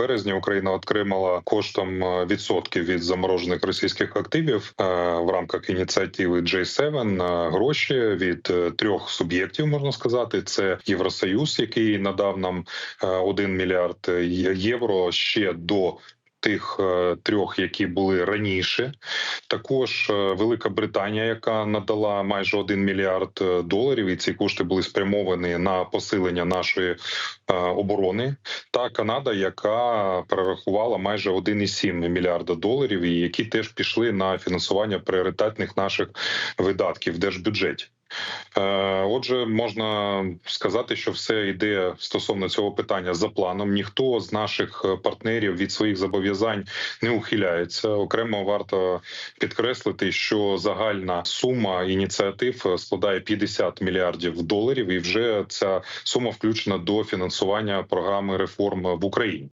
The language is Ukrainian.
березня Україна отримала коштом е, відсотків від заморожених російських активів е, в рамках ініціативи J7 е, гроші від трьох суб'єктів, можна сказати. Це Євросоюз, який надав нам е, 1 мільярд євро ще до. Тих трьох, які були раніше, також Велика Британія, яка надала майже 1 мільярд доларів, і ці кошти були спрямовані на посилення нашої оборони, та Канада, яка перерахувала майже 1,7 мільярда доларів, і які теж пішли на фінансування пріоритетних наших видатків в держбюджеті. Е, Отже, можна сказати, що все йде стосовно цього питання за планом. Ніхто з наших е, партнерів від своїх зобов'язань не ухиляється. Окремо варто підкреслити, що загальна сума ініціатив е, складає 50 мільярдів доларів, і вже ця сума включена до фінансування програми реформ в Україні.